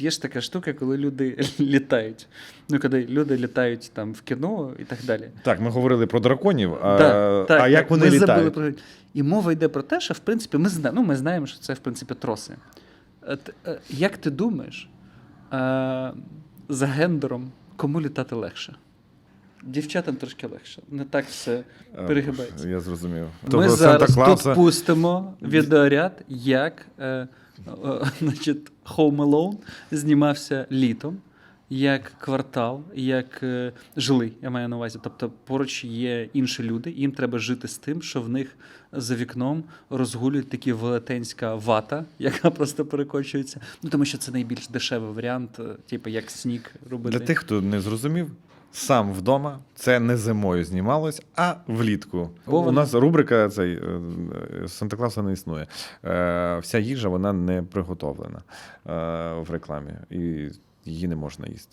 Є ж така штука, коли люди літають. Ну, коли люди літають там в кіно і так далі. Так, ми говорили про драконів. А, Да, так, а як так, вони ми літають? забули про і мова йде про те, що в принципі ми знаємо, ну, ми знаємо, що це в принципі троси. Е, Як ти думаєш, е, за гендером кому літати легше? Дівчатам трошки легше. Не так все перегибається. Я зрозумів. Ми Того зараз тут пустимо відеоряд, як е, е, значить, Home Alone знімався літом, як квартал, як е, жилий, я маю на увазі. Тобто поруч є інші люди, їм треба жити з тим, що в них за вікном розгулюють такі велетенська вата, яка просто перекочується. Ну тому що це найбільш дешевий варіант, е, типу як сніг робити. Для тих, хто не зрозумів, сам вдома це не зимою знімалось, а влітку. Бо У нас рубрика цей е, е, Санта-Клауса не існує. Е, Вся їжа вона не приготовлена е, в рекламі, і її не можна їсти.